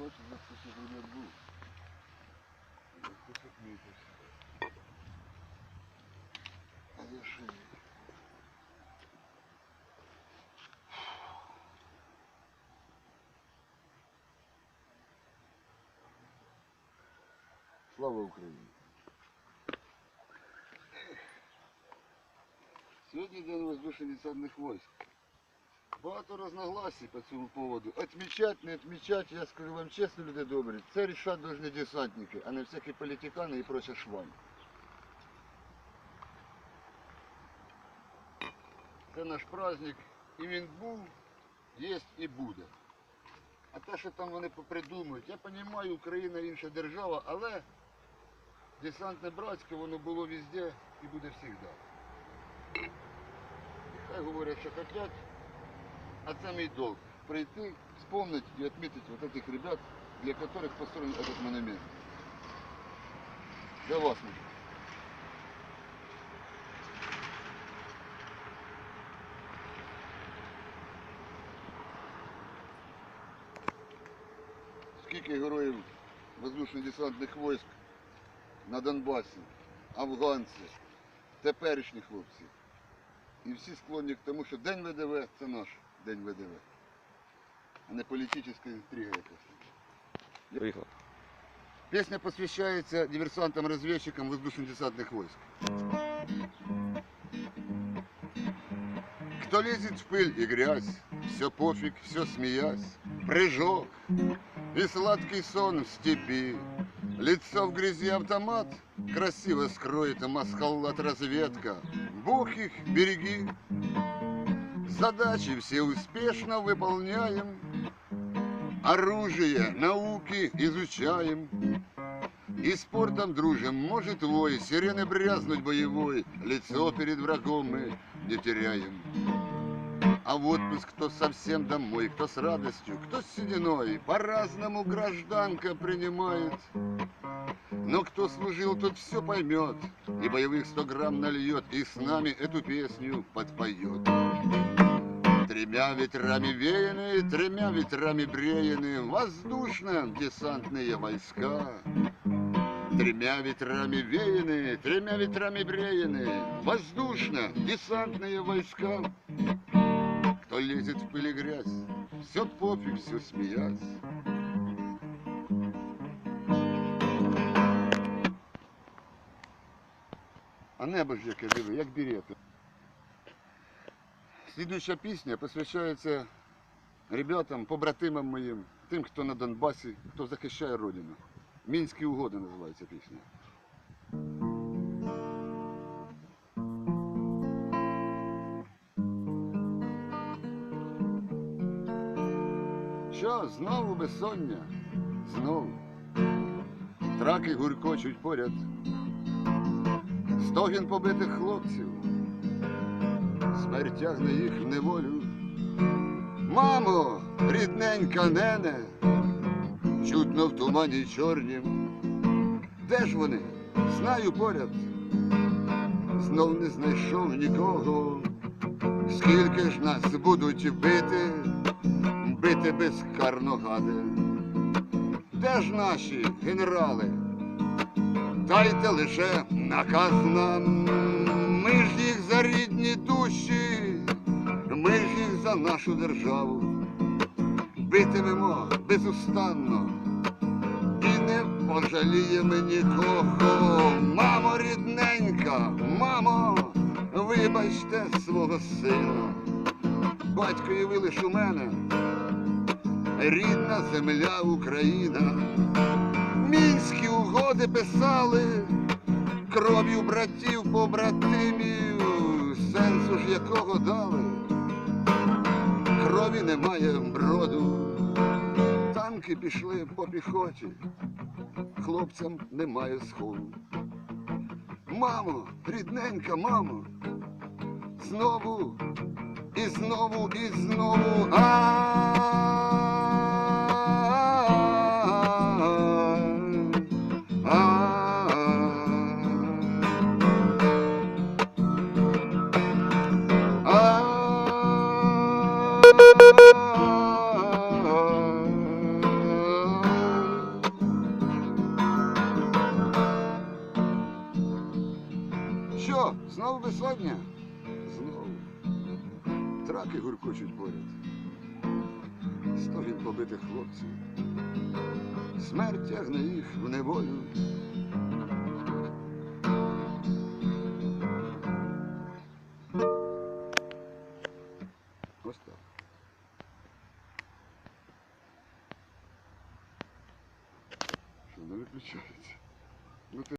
бачу, за це ще не був. Це тут мітився. А я ще ні. Слава Україні! Сьогодні день воздушно-десантних войск. Багато разногласий по цьому поводу. Отмічать, не отмічать, я скажу вам чесно, люди добрі, це рішать должны десантники, а не всякі політикани і проча шваль. Це наш праздник, і він був, є і буде. А те, що там вони попридумують, я розумію, Україна інша держава, але десантне братське, воно було везде і буде завжди. Хай говорять, що хочуть, а це мій долг. Прийти, вспомнить и отметить вот этих ребят, для которых построен этот монумент. Для вас, мужик. Скільки героїв воздушно-десантних войск на Донбасі, афганці, теперішні хлопці. І всі склонні к тому, що День ВДВ це наш День ВДВ, а не політична інтрига якась. Поїхав. Песня посвящается диверсантам-разведчикам воздушно-десантных войск. Кто лезет в пыль и грязь, все пофиг, все смеясь, прыжок и сладкий сон в степи. Лицо в грязи автомат красиво скроет маскаллат разведка. Бог их береги. Задачи все успешно выполняем. Оружие, науки изучаем. И спортом дружим, может вой, сирены брязнуть боевой, лицо перед врагом мы не теряем. А в отпуск кто совсем домой, кто с радостью, кто с сединой, по-разному гражданка принимает. Но кто служил, тот все поймет, и боевых сто грамм нальет, и с нами эту песню подпоет. Тремя ветрами веяны, тремя ветрами бреяны воздушно-десантные войска. Тремя ветрами веяны, тремя ветрами бреяны воздушно-десантные войска. Кто лезет в пыль и грязь, все пофиг, все смеясь. А небо ж яке диви, як берети. Слідуюча пісня посвящається ребятам, побратимам моїм, тим, хто на Донбасі, хто захищає родину. Мінські угоди називається пісня. Що, знову безсоння? Знову. Траки гуркочуть поряд. Стогін побитих хлопців. Смерть тягне їх в неволю. Мамо, рідненька нене, чутно в тумані чорнім. Де ж вони? Знаю поряд. Знов не знайшов нікого. Скільки ж нас будуть бити, бити безкарно гади. Де ж наші генерали? Дайте лише наказ нам. Ми ж їх за рідні душі, ми ж їх за нашу державу. Битимемо безустанно і не пожаліємо нікого. Мамо рідненька, мамо, вибачте свого сина. Батькові ви лиш у мене, рідна земля Україна. Мінські угоди писали, кров'ю братів побратимів, сенсу ж якого дали. Крові немає броду, танки пішли по піхоті, хлопцям немає сходу. Мамо, рідненька, мамо, знову і знову і знову. А Знову безсоння? Знову. Траки гуркочуть поряд. Стогін побитих хлопців. Смерть тягне їх в неволю. Ось. Що не виключається? Ну,